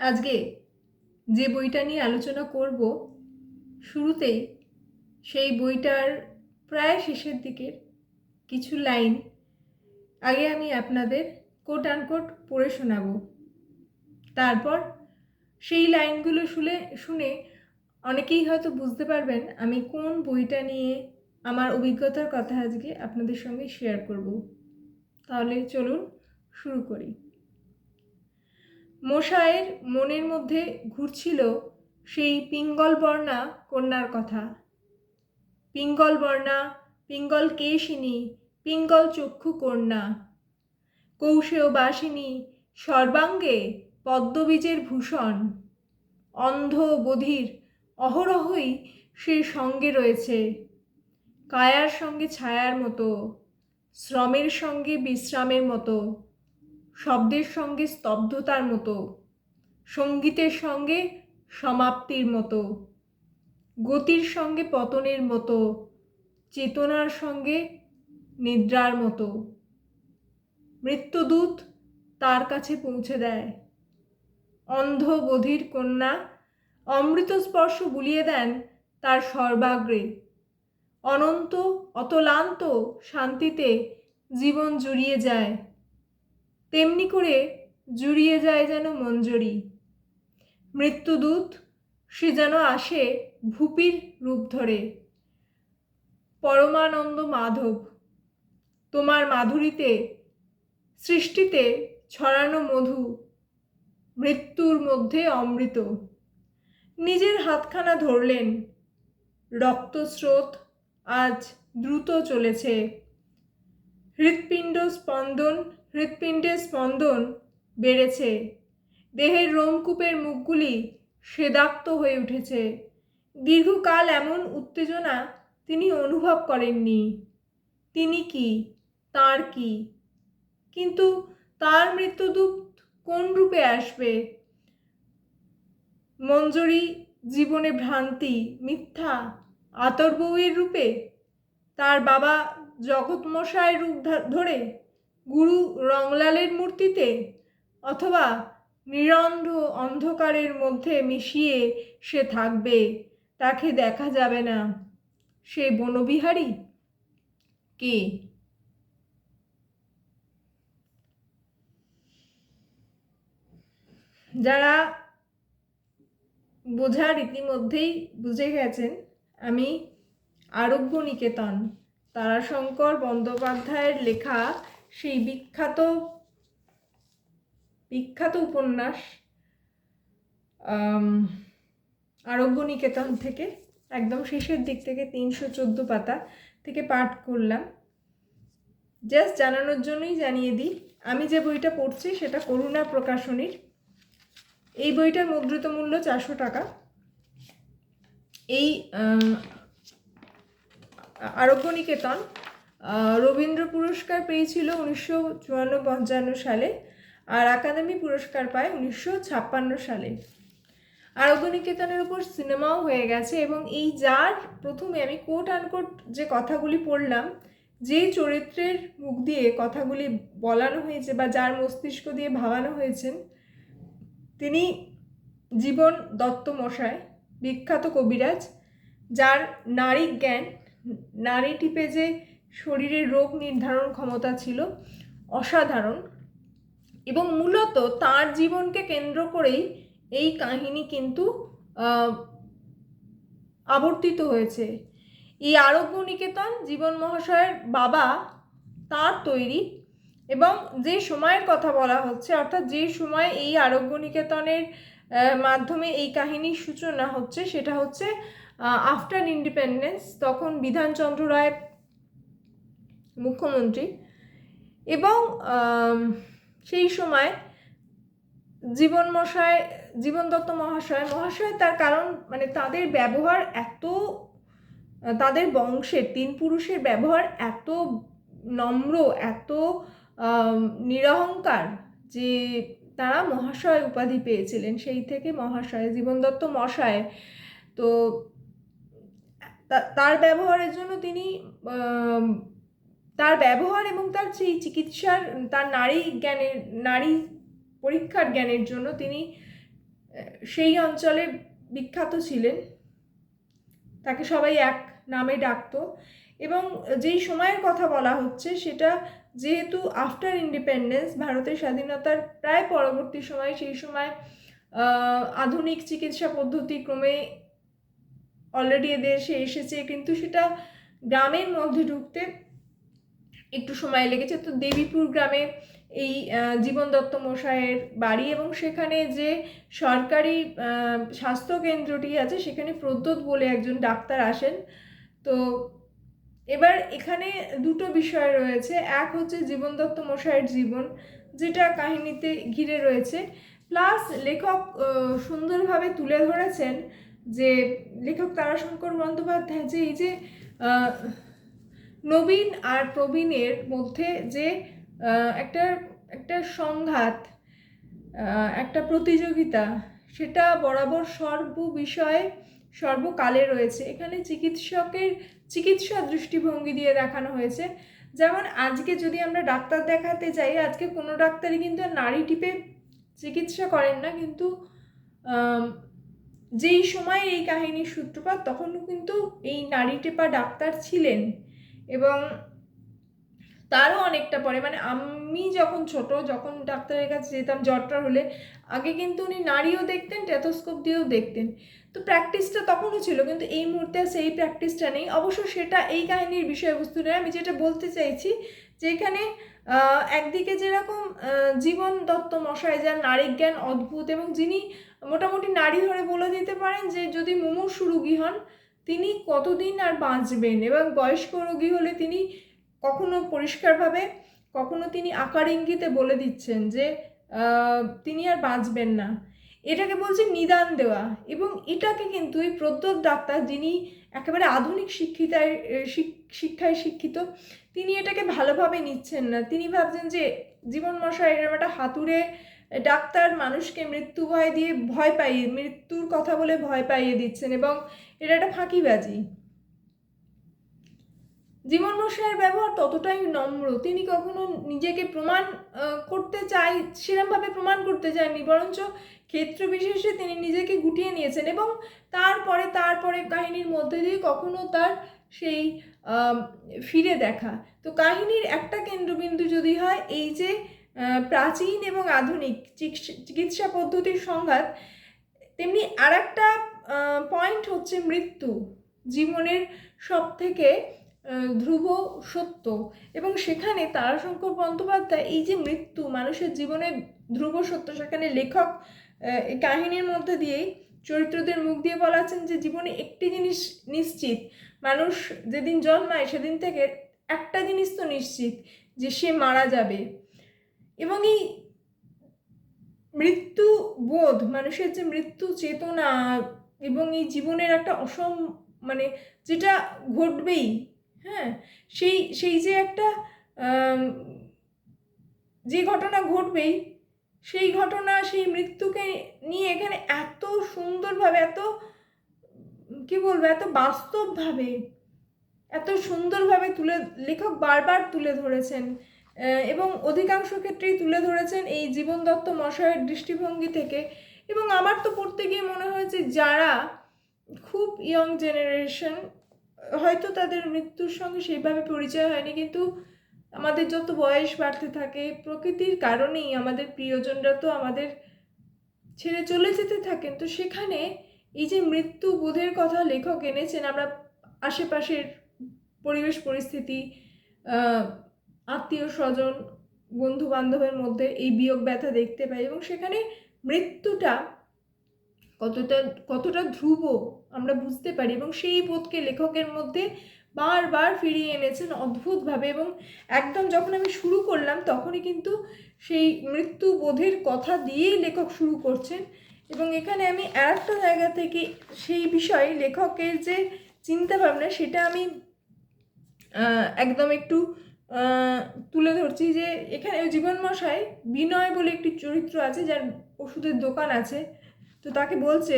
আজকে যে বইটা নিয়ে আলোচনা করব, শুরুতেই সেই বইটার প্রায় শেষের দিকের কিছু লাইন আগে আমি আপনাদের কোট আনকোট পড়ে শোনাবো। তারপর সেই লাইনগুলো শুনে শুনে অনেকেই হয়তো বুঝতে পারবেন আমি কোন বইটা নিয়ে আমার অভিজ্ঞতার কথা আজকে আপনাদের সঙ্গে শেয়ার করব। তাহলে চলুন শুরু করি। মশায়ের মনের মধ্যে ঘুরছিল সেই পিঙ্গল বর্ণা কন্যার কথা। পিঙ্গল বর্ণা, পিঙ্গল কেশিনী, পিঙ্গল চক্ষু কন্যা। কৌশেয় বাসিনী, সর্বাঙ্গে পদ্মবীজের ভূষণ। অন্ধ বধির, অহরহই সে সঙ্গে রয়েছে। কায়ার সঙ্গে ছায়ার মতো, শ্রমের সঙ্গে বিশ্রামের মতো। শব্দের সঙ্গে স্তব্ধতার মতো, সঙ্গীতের সঙ্গে সমাপ্তির মতো, গতির সঙ্গে পতনের মতো, চেতনার সঙ্গে নিদ্রার মতো। মৃত্যুদূত তার কাছে পৌঁছে দেয়। অন্ধ বধির কন্যা অমৃত স্পর্শ বুলিয়ে দেন তার সর্বাগ্রে। অনন্ত, অতলান্ত শান্তিতে জীবন জুড়িয়ে যায়। তেমনি করে জুড়িয়ে যায় যেন মঞ্জরি। মৃত্যুদূত, সে যেন আসে ভূপির রূপ ধরে। পরমানন্দ মাধব, তোমার মাধুরীতে, সৃষ্টিতে ছড়ানো মধু, মৃত্যুর মধ্যে অমৃত। নিজের হাতখানা ধরলেন, রক্তস্রোত আজ দ্রুত চলেছে। হৃৎপিণ্ড স্পন্দন হৃৎপিণ্ডের স্পন্দন বেড়েছে। দেহের রোমকূপের মুখগুলি সেদাক্ত হয়ে উঠেছে। দীর্ঘকাল এমন উত্তেজনা তিনি অনুভব করেননি। তিনি কি? তার কি? কিন্তু তার মৃত্যুদূত কোন রূপে আসবে? মঞ্জরি জীবনে ভ্রান্তি, মিথ্যা, আতর রূপে? তার বাবা জগৎমশায় রূপ ধরে গুরু রংলালের মূর্তিতে? অথবা নিরন্ধ অন্ধকারের মধ্যে মিশিয়ে সে থাকবে, তাকে দেখা যাবে না। সে বনবিহারী? কে? যারা বোঝার ইতিমধ্যেই বুঝে গেছেন, আমি আরোগ্য নিকেতন তারাশঙ্কর বন্দ্যোপাধ্যায়ের লেখা সেই বিখ্যাত বিখ্যাত উপন্যাস আরোগ্য নিকেতন থেকে, একদম শেষের দিক থেকে তিনশো চোদ্দ পাতা থেকে পাঠ করলাম। জাস্ট জানানোর জন্যই জানিয়ে দিই, আমি যে বইটা পড়ছি সেটা করুণা প্রকাশনীর। এই বইটার মুদ্রিত মূল্য চারশো টাকা। এই আরোগ্য নিকেতন রবীন্দ্র পুরস্কার পেয়েছিল উনিশশো চুয়ান্ন পঞ্চান্ন সালে আর একাডেমি পুরস্কার পায় উনিশশো ছাপ্পান্ন সালে। আরোগ্য নিকেতনের উপর সিনেমাও হয়ে গেছে এবং এই যার প্রথমে আমি কোট আনকোট যে কথাগুলি পড়লাম যেই চরিত্রের মুখ দিয়ে কথাগুলি বলানো হয়েছে বা যার মস্তিষ্ক দিয়ে ভাবানো হয়েছেন, তিনি জীবন দত্ত মশায় বিখ্যাত কবিরাজ, যার নারী জ্ঞান, নারী টিপে যে শরীরের রোগ নির্ধারণ ক্ষমতা ছিল অসাধারণ এবং মূলত তার জীবনকে কেন্দ্র করেই এই কাহিনী কিন্তু আবর্তিত হয়েছে। এই আরোগ্য নিকেতন জীবন মহাশয়ের বাবা তার তৈরি এবং যে সময়ের কথা বলা হচ্ছে, অর্থাৎ যে সময় এই আরোগ্য নিকেতনের মাধ্যমে এই কাহিনীর সূচনা হচ্ছে, সেটা হচ্ছে আফটার ইন্ডিপেন্ডেন্স, তখন বিধানচন্দ্র রায় মুখ্যমন্ত্রী। এবং সেই সময় জীবন মশায় জীবন দত্ত মহাশয় মহাশয় তার কারণ মানে তাদের ব্যবহার এত, তাদের বংশের, তিন পুরুষের ব্যবহার এত নম্র, এত নিরহংকার যে তারা মহাশয় উপাধি পেয়েছিলেন, সেই থেকে মহাশয়, জীবন দত্ত মশায় তো তার ব্যবহারের জন্য তিনি তার ব্যবহার এবং তার সেই চিকিৎসার, তার নারী জ্ঞানের, নারী পরীক্ষার জ্ঞানের জন্য তিনি সেই অঞ্চলে বিখ্যাত ছিলেন। তাকে সবাই এক নামে ডাকতো এবং যেই সময়ের কথা বলা হচ্ছে সেটা যেহেতু আফটার ইন্ডিপেন্ডেন্স ভারতের স্বাধীনতার প্রায় পরবর্তী সময় সেই সময় আধুনিক চিকিৎসা পদ্ধতি ক্রমে অলরেডি এদেশে এসেছে। কিন্তু সেটা গ্রামের মধ্যে ঢুকতে একটু সময় লেগেছে। তো দেবীপুর গ্রামে এই জীবন দত্ত মশাইয়ের বাড়ি এবং সেখানে যে সরকারি স্বাস্থ্য কেন্দ্রটি আছে, সেখানে প্রদ্যোৎ বলে একজন ডাক্তার আসেন। তো এবার এখানে দুটো বিষয় রয়েছে। এক হচ্ছে জীবন দত্ত মশাইয়ের জীবন, যেটা কাহিনীতে ঘিরে রয়েছে। প্লাস লেখক সুন্দরভাবে তুলে ধরেছেন যে লেখক তারাশঙ্কর বন্দ্যোপাধ্যায় যে এই যে নবীন আর প্রবীণের মধ্যে যে একটা একটা সংঘাত একটা প্রতিযোগিতা, সেটা বরাবর সর্ব বিষয়ে সর্বকালে রয়েছে। এখানে চিকিৎসকের, চিকিৎসা দৃষ্টিভঙ্গি দিয়ে দেখানো হয়েছে। যেমন আজকে যদি আমরা ডাক্তার দেখাতে যাই, আজকে কোনো ডাক্তারই কিন্তু নারী টিপে চিকিৎসা করেন না। কিন্তু যেই সময় এই কাহিনীর সূত্রপাত তখন কিন্তু এই নারী টেপা ডাক্তার ছিলেন। এবং তারও অনেকটা পরে। মানে আমি যখন ছোট, যখন ডাক্তারের কাছে যেতাম জ্বরটার হলে, আগে কিন্তু উনি নারীও দেখতেন টেথোস্কোপ দিয়েও দেখতেন। তো প্র্যাকটিসটা তখনও ছিল, কিন্তু এই মুহূর্তে সেই প্র্যাকটিসটা নেই। অবশ্য সেটা এই কাহিনীর বিষয়বস্তু নয়। আমি যেটা বলতে চাইছি, যে এখানে একদিকে যেরকম জীবন দত্ত মশাই, যার নারী জ্ঞান অদ্ভুত এবং যিনি মোটামুটি নারী ধরে বলে দিতে পারেন যে যদি মুমূর্ষু রুগী হন তিনি কতদিন আর বাঁচবেন? এবং বয়স্ক রোগী হলে তিনি কখনো পরিষ্কারভাবে, কখনো তিনি আকার ইঙ্গিতে বলে দিচ্ছেন যে তিনি আর বাঁচবেন না। এটাকে বলছে নিদান দেওয়া। এবং এটাকে কিন্তু এই প্রদ্যোৎ ডাক্তার যিনি একেবারে আধুনিক শিক্ষিতায় শিক্ষায় শিক্ষিত, তিনি এটাকে ভালোভাবে নিচ্ছেন না। তিনি ভাবছেন যে, জীবন মশাই এরকম একটা হাতুড়ে ডাক্তার মানুষকে মৃত্যু ভয় দিয়ে ভয় পাইয়ে, মৃত্যুর কথা বলে ভয় পাইয়ে দিচ্ছেন এবং এটা একটা ফাঁকিবাজি। জীবন মশাইয়ের ব্যবহার ততটাই নম্র। তিনি কখনো নিজেকে প্রমাণ করতে চাই, সেরমভাবে প্রমাণ করতে চাননি, বরঞ্চ ক্ষেত্র বিশেষে তিনি নিজেকে গুটিয়ে নিয়েছেন এবং তারপরে তারপরে কাহিনীর মধ্যে দিয়ে কখনো তার সেই ফিরে দেখা। তো কাহিনীর একটা কেন্দ্রবিন্দু যদি হয়, এই যে প্রাচীন এবং আধুনিক চিকিৎসা পদ্ধতির সংঘাত, তেমনি আর একটা পয়েন্ট হচ্ছে মৃত্যু, জীবনের সব থেকে ধ্রুব সত্য। এবং সেখানে তারাশঙ্কর বন্দ্যোপাধ্যায় এই যে মৃত্যু, মানুষের জীবনের ধ্রুব সত্য, সেখানে লেখক কাহিনীর মধ্যে দিয়েই চরিত্রদের মুখ দিয়ে বলাচ্ছেন যে জীবনে একটি জিনিস নিশ্চিত, মানুষ যেদিন জন্মায় সেদিন থেকে একটা জিনিস তো নিশ্চিত যে সে মারা যাবে। এবং এই মৃত্যু বোধ মানুষের যে মৃত্যু চেতনা এবং এই জীবনের একটা অসম মানে যেটা ঘটবেই হ্যাঁ? সেই সেই যে একটা যে ঘটনা ঘটবেই, সেই ঘটনা, সেই মৃত্যুকে নিয়ে এখানে এত সুন্দরভাবে, এত, কি বলব, এত বাস্তবভাবে, এত সুন্দরভাবে তুলে, লেখক বারবার তুলে ধরেছেন। এবং অধিকাংশ ক্ষেত্রেই তুলে ধরেছেন এই জীবন দত্ত মশাইয়ের দৃষ্টিভঙ্গি থেকে। এবং আমার তো পড়তে গিয়ে মনে হয়েছে যারা খুব ইয়ং জেনারেশন হয়তো তাদের মৃত্যুর সঙ্গে সেইভাবে পরিচয় হয়নি, কিন্তু আমাদের যত বয়স বাড়তে থাকে, প্রকৃতির কারণেই আমাদের প্রিয়জনরা তো আমাদের ছেড়ে চলে যেতে থাকেন। তো সেখানে এই যে মৃত্যু বোধের কথা লেখক এনেছেন, আমরা আশেপাশের পরিবেশ, পরিস্থিতি আত্মীয় স্বজন বন্ধু বান্ধবের মধ্যে এই বিয়োগ ব্যথা দেখতে পাই এবং সেখানে মৃত্যুটা কতটা কতটা ধ্রুব আমরা বুঝতে পারি এবং সেই বোধকে লেখকের মধ্যে বারবার ফিরিয়ে এনেছেন অদ্ভুতভাবে এবং একদম যখন আমি শুরু করলাম তখনই কিন্তু সেই মৃত্যু বোধের কথা দিয়েই লেখক শুরু করছেন এবং এখানে আমি আর একটা জায়গা থেকে সেই বিষয়ে লেখকের যে চিন্তা ভাবনা সেটা আমি একদম একটু তুলে ধরছি যে এখানে জীবন মশাই বিনয় বলে একটি চরিত্র আছে যার ওষুধের দোকান আছে। তো তাকে বলছে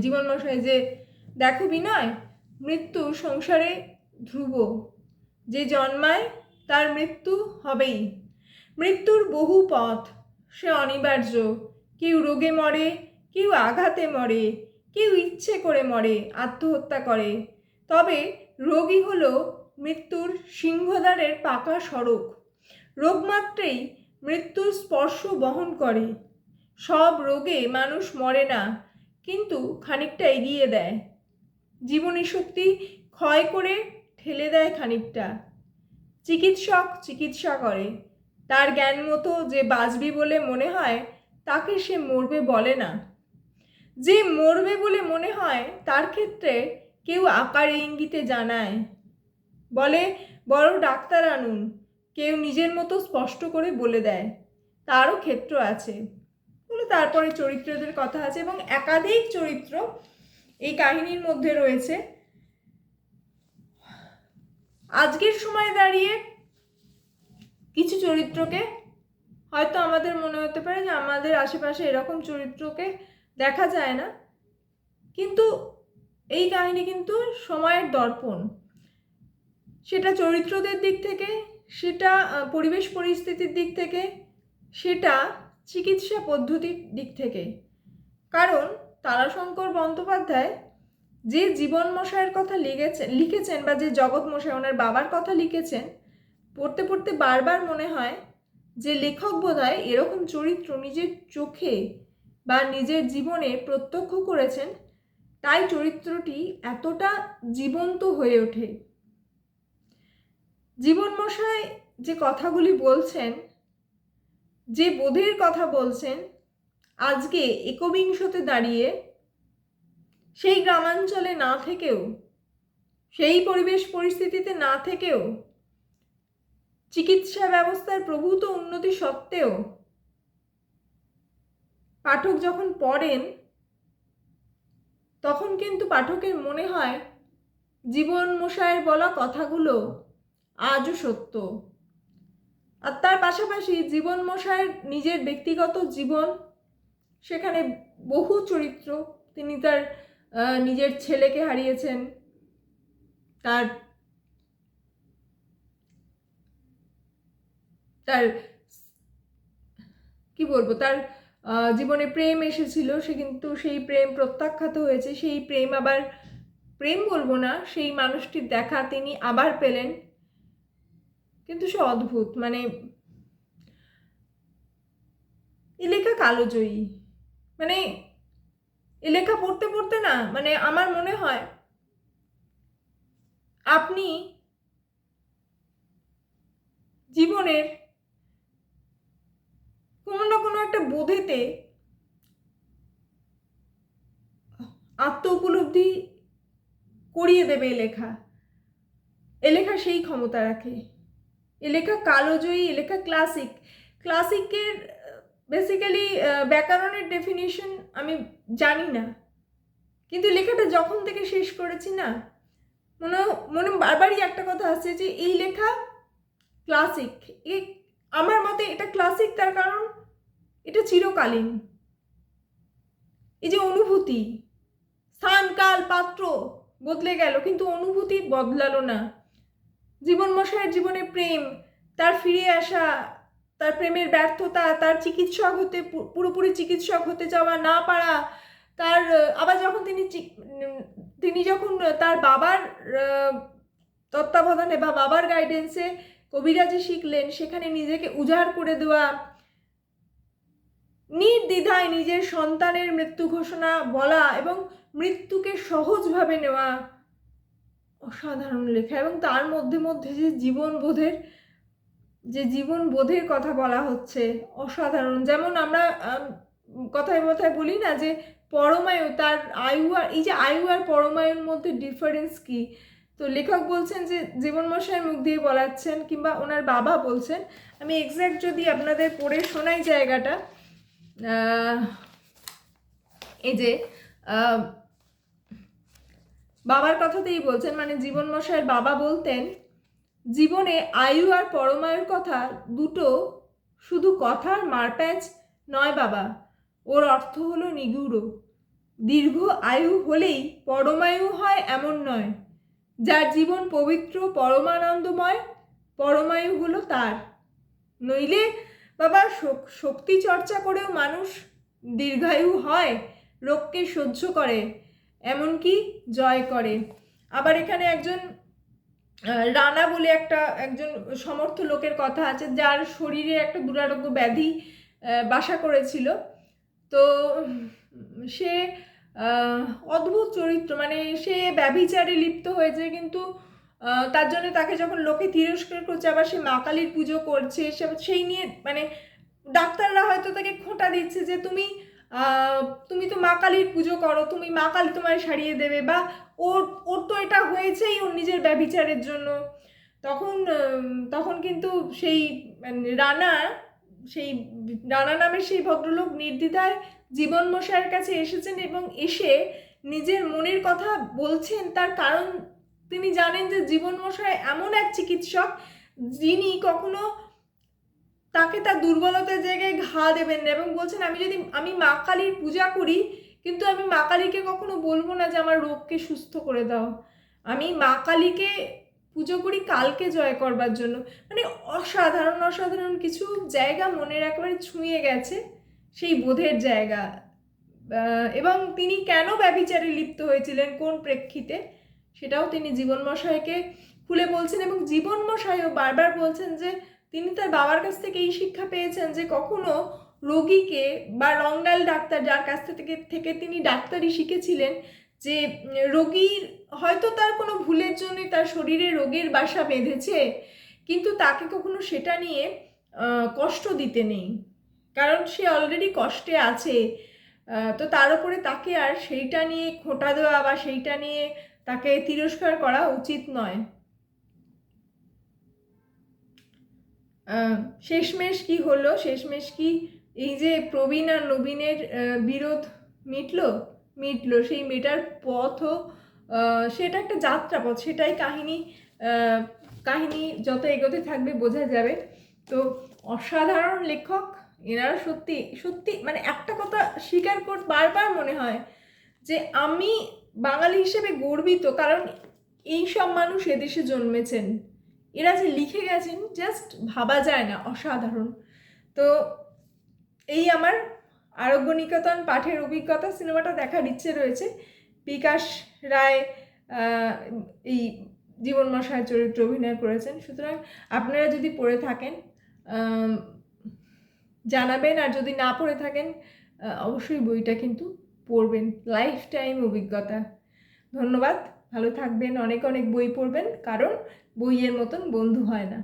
জীবন মশাই যে, দেখো বিনয়, মৃত্যু সংসারে ধ্রুব। যে জন্মায় তার মৃত্যু হবেই। মৃত্যুর বহু পথ, সে অনিবার্য। কেউ রোগে মরে, কেউ আঘাতে মরে, কেউ ইচ্ছে করে মরে, আত্মহত্যা করে। তবে রোগী হলো মৃত্যুর সিংহদ্বারের পাকা সড়ক। রোগমাত্রেই মৃত্যুর স্পর্শ বহন করে। সব রোগে মানুষ মরে না, কিন্তু খানিকটা এগিয়ে দেয়। জীবনী শক্তি ক্ষয় করে ঠেলে দেয় খানিকটা। চিকিৎসক চিকিৎসা করে। তার জ্ঞান মতো যে বাঁচবি বলে মনে হয়, তাকে সে মরবে বলে না। যে মরবে বলে মনে হয়, তার ক্ষেত্রে কেউ আকার ইঙ্গিতে জানায়। বলে, বড় ডাক্তার আনুন। কেউ নিজের মতো স্পষ্ট করে বলে দেয়। তারও ক্ষেত্র আছে। বলে তারপরে চরিত্রদের কথা আছে এবং একাধিক চরিত্র এই কাহিনীর মধ্যে রয়েছে। আজকের সময় দাঁড়িয়ে কিছু চরিত্রকে হয়তো আমাদের মনে হতে পারে যে আমাদের আশেপাশে এরকম চরিত্রকে দেখা যায় না। কিন্তু এই কাহিনী কিন্তু সময়ের দর্পণ। সেটা চরিত্রদের দিক থেকে, সেটা পরিবেশ পরিস্থিতির দিক থেকে, সেটা চিকিৎসা পদ্ধতির দিক থেকে। কারণ তারাশঙ্কর বন্দ্যোপাধ্যায় যে জীবন মশাইয়ের কথা লিখেছেন লিখেছেন বা যে জগৎ মশাই, ওনার বাবার কথা লিখেছেন, পড়তে পড়তে বারবার মনে হয় যে লেখক বোধহয় এরকম চরিত্র নিজের চোখে বা নিজের জীবনে প্রত্যক্ষ করেছেন, তাই চরিত্রটি এতটা জীবন্ত হয়ে ওঠে। জীবন মশাই যে কথাগুলি বলছেন, যে বোধের কথা বলছেন, আজকে একবিংশতে দাঁড়িয়ে সেই গ্রামাঞ্চলে না থেকেও, সেই পরিবেশ পরিস্থিতিতে না থেকেও, চিকিৎসা ব্যবস্থার প্রভূত উন্নতি সত্ত্বেও পাঠক যখন পড়েন, তখন কিন্তু পাঠকের মনে হয়, জীবন মশাইয়ের বলা কথাগুলো আজও সত্য। আর তার পাশাপাশি জীবন মশাইয়ের নিজের ব্যক্তিগত জীবন, সেখানে বহু চরিত্র, তিনি তার নিজের ছেলেকে হারিয়েছেন, তার তার, কি বলব, তার জীবনে প্রেম এসেছিল, সে কিন্তু সেই প্রেম প্রত্যাখ্যাত হয়েছে, সেই প্রেম আবার, প্রেম বলব না, সেই মানুষটির দেখা তিনি আবার পেলেন। কিন্তু সে অদ্ভুত মানে এ লেখা কালোজয়ী মানে এ লেখা পড়তে পড়তে না মানে আমার মনে হয় আপনি জীবনের কোনো না কোনো একটা বোধেতে আত্ম উপলব্ধি করিয়ে দেবে এ লেখা। এ লেখা সেই ক্ষমতা রাখে। এ লেখা কালোজয়ী এ লেখা ক্লাসিক ক্লাসিকের বেসিক্যালি ব্যাকরণের ডেফিনিশন আমি জানি না। কিন্তু লেখাটা যখন থেকে শেষ করেছি না, মনে মনে বারবারই একটা কথা আসছে যে এই লেখা ক্লাসিক এ, আমার মতে এটা ক্লাসিক তার কারণ এটা চিরকালীন। এই যে অনুভূতি স্থান কাল পাত্র বদলে গেল, কিন্তু অনুভূতি বদলালো না। জীবন মশাইয়ের জীবনে প্রেম, তার ফিরে আসা, তার প্রেমের ব্যর্থতা, তার চিকিৎসক হতে পুরোপুরি চিকিৎসক হতে যাওয়া না পারা, তার, আবার যখন তিনি তিনি যখন তার বাবার তত্ত্বাবধানে বা বাবার গাইডেন্সে কবিরাজি শিখলেন, সেখানে নিজেকে উজাড় করে দেওয়া, নির্দ্বিধায় নিজের সন্তানের মৃত্যু ঘোষণা বলা এবং মৃত্যুকে সহজভাবে নেওয়া অসাধারণ লেখা এবং তার মধ্যে মধ্যে যে জীবনবোধের যে জীবনবোধের কথা বলা হচ্ছে, অসাধারণ। যেমন আমরা কথায় কথায় বলি না যে পরমায়ু, তার আয়ু আর, এই যে আয়ু আর পরমায়ুর মধ্যে ডিফারেন্স কি? তো লেখক বলছেন যে জীবন মশাই মুখ দিয়ে বলাচ্ছেন কিংবা ওনার বাবা বলছেন, আমি এক্স্যাক্ট যদি আপনাদের পড়ে শোনাই জায়গাটা এই যে বাবার কথাতেই বলছেন মানে জীবন মশাইয়ের বাবা বলতেন, জীবনে আয়ু আর পরমায়ুর কথা দুটো শুধু কথার মারপ্যাচ নয় বাবা, ওর অর্থ হলো নিগুড়ো। দীর্ঘ আয়ু হলেই পরমায়ু হয় এমন নয়, যার জীবন পবিত্র পরমানন্দময়, পরমায়ু হলো তার। নইলে বাবা শক্তি চর্চা করেও মানুষ দীর্ঘায়ু হয় রোগকে সহ্য করে। এমনকি জয় করে। আবার এখানে একজন রানা বলে একটা, একজন সমর্থ লোকের কথা আছে, যার শরীরে একটা দুরারোগ্য ব্যাধি বাসা করেছিল। তো সে অদ্ভুত চরিত্র মানে সে ব্যভিচারে লিপ্ত হয়েছে, কিন্তু তার জন্য তাকে যখন লোকে তিরস্কার করছে, আবার সে মা কালীর পুজো করছে, সে- সেই নিয়ে মানে ডাক্তাররা হয়তো তাকে খোঁটা দিচ্ছে যে তুমি তুমি তো মা কালীর পুজো করো, তুমি মা কালী তোমায় সারিয়ে দেবে বা ওর ওর তো এটা হয়েছেই ওর নিজের ব্যভিচারের জন্য। তখন তখন কিন্তু সেই মানে রানা, সেই রানা নামের সেই ভদ্রলোক নির্দ্বিধায় জীবন মশাইয়ের কাছে এসেছেন এবং এসে নিজের মনের কথা বলছেন। তার কারণ তিনি জানেন যে জীবন মশাই এমন এক চিকিৎসক যিনি কখনো তাকে তার দুর্বলতার জায়গায় ঘা দেবেন না এবং বলছেন, আমি যদি, আমি মা কালীর পূজা করি, কিন্তু আমি মা কালীকে কখনো বলব না যে আমার রোগকে সুস্থ করে দাও। আমি মা কালীকে পুজো করি কালকে জয় করবার জন্য। মানে অসাধারণ অসাধারণ কিছু জায়গা মনের একেবারে ছুঁয়ে গেছে সেই বোধের জায়গা। এবং তিনি কেন ব্যভিচারে লিপ্ত হয়েছিলেন, কোন প্রেক্ষিতে, সেটাও তিনি জীবন মশাইকে খুলে বলছেন এবং জীবন মশাইও বারবার বলছেন যে তিনি তার বাবার কাছ থেকে এই শিক্ষা পেয়েছেন যে কখনো রোগীকে বা রঙ্গাল ডাক্তার যার কাছ থেকে থেকে তিনি ডাক্তারি শিখেছিলেন যে রোগীর, হয়তো তার কোনো ভুলের জন্যই তার শরীরে রোগের বাসা বেঁধেছে, কিন্তু তাকে কখনো সেটা নিয়ে কষ্ট দিতে নেই। কারণ সে অলরেডি কষ্টে আছে। তো তার উপরে তাকে আর সেইটা নিয়ে খোঁটা দেওয়া বা সেইটা নিয়ে তাকে তিরস্কার করা উচিত নয়। শেষমেশ কি হলো? শেষমেশ কি এই যে প্রবীণ আর নবীনের বিরোধ মিটলো? মিটলো। সেই মেটার পথও সেটা একটা যাত্রাপথ, সেটাই কাহিনী কাহিনী যত এগোতে থাকবে বোঝা যাবে। তো অসাধারণ লেখক, এনারা সত্যি সত্যি মানে একটা কথা স্বীকার কর, বারবার মনে হয় যে আমি বাঙালি হিসেবে গর্বিত, কারণ এই সব মানুষ এদেশে জন্মেছেন। এরা যে লিখে গেছেন জাস্ট ভাবা যায় না, অসাধারণ। তো এই আমার আরোগ্য নিকেতন পাঠের অভিজ্ঞতা সিনেমাটা দেখার ইচ্ছে রয়েছে। বিকাশ রায় এই জীবন মশায় চরিত্র অভিনয় করেছেন। সুতরাং আপনারা যদি পড়ে থাকেন জানাবেন, আর যদি না পড়ে থাকেন অবশ্যই বইটা কিন্তু পড়বেন। লাইফ টাইম অভিজ্ঞতা। ধন্যবাদ। ভালো থাকবেন অনেক অনেক বই পড়বেন কারণ বইয়ের মতন বন্ধু হয় না।